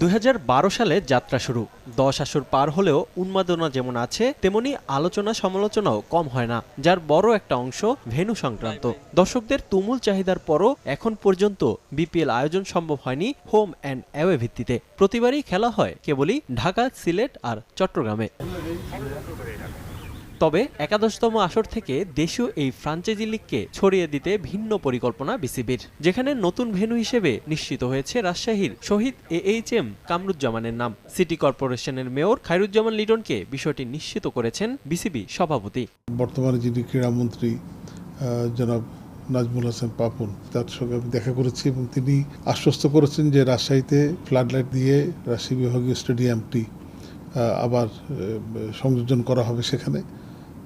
দু হাজার বারো সালে যাত্রা শুরু। দশ আসর পার হলেও উন্মাদনা যেমন আছে, তেমনি আলোচনা সমালোচনাও কম হয় না, যার বড় একটা অংশ ভেনু সংক্রান্ত। দর্শকদের তুমুল চাহিদার পরও এখন পর্যন্ত বিপিএল আয়োজন সম্ভব হয়নি হোম অ্যান্ড অ্যাওয়ে ভিত্তিতে। প্রতিবারই খেলা হয় কেবলই ঢাকা, সিলেট আর চট্টগ্রামে। তবে একাদশতম আসর থেকে দেশীয় এই ফ্রাঞ্চাইজি লিগকে ছড়িয়ে দিতে ভিন্ন পরিকল্পনা বিসিবির, যেখানে নতুন ভেন্যু হিসেবে নিশ্চিত হয়েছে রাজশাহীর শহীদ এ এইচ এম কামরুজ্জামানের নাম। সিটি কর্পোরেশনের মেয়র খায়রুজ্জামান লিটনকে বিষয়টি নিশ্চিত করেছেন বিসিবি সভাপতি। বর্তমানে যিনি ক্রীড়ামন্ত্রী জনাব নাজমুল হাসান পাপন, তার সঙ্গে আমি দেখা করেছি এবং তিনি আশ্বস্ত করেছেন যে রাজশাহীতে ফ্লাড লাইট দিয়ে রাজশাহী বিভাগীয় স্টেডিয়ামটি আবার সংযোজন করা হবে সেখানে।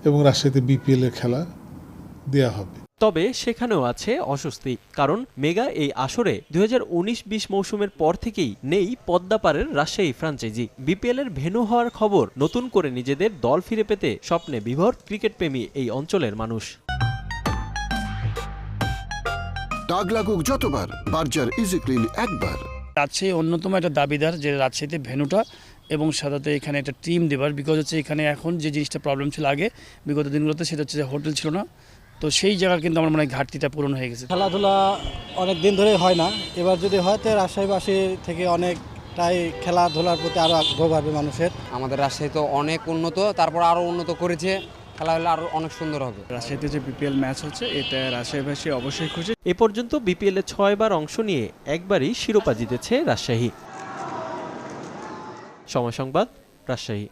এবং রাজশাহীতে বিপিএল এর খেলা দেয়া হবে। তবে সেখানেও আছে অস্বস্তি কারণ মেগা এই আসরে দুই হাজার উনিশ বিশ মৌসুমের পর থেকেই নেই পদ্মাপাড়ের রাজশাহী ফ্রাঞ্চাইজি বিপিএল এর ভেন্যু হওয়ার খবর নতুন করে নিজেদের দল ফিরে পেতে স্বপ্নে বিভোর ক্রিকেট প্রেমী এই অঞ্চলের মানুষ। দাগ লাগুক যতবার বার্জার ইজি ক্লিন একবার। রাজশাহী অন্যতম একটা দাবিদার যে রাজশাহীতে ভেনুটা এবং সাধারণত এখানে একটা টিম দেবার বিকজ হচ্ছে এখানে এখন যে জিনিসটা প্রবলেম ছিল আগে বিগত দিনগুলোতে সেটা হচ্ছে যে হোটেল ছিল না। তো সেই জায়গার কিন্তু আমার মনে হয় ঘাটতিটা পূরণ হয়ে গেছে। খেলাধুলা অনেক দিন ধরে হয় না। এবার যদি হয় তো রাজশাহীবাসী থেকে অনেকটাই খেলাধুলার প্রতি আরও আগ্রহ বাড়বে মানুষের। আমাদের রাজশাহী তো অনেক উন্নত তারপর আরও উন্নত করেছে। খেলা হলে আরও অনেক সুন্দর হবে। রাজশাহীতে যে বিপিএল ম্যাচ হচ্ছে এটা রাজশাহীবাসী অবশ্যই খুশি। এ পর্যন্ত বিপিএল এ ছয়বার অংশ নিয়ে একবারই শিরোপা জিতেছে রাজশাহী। সময় সংবাদ রাজশাহী।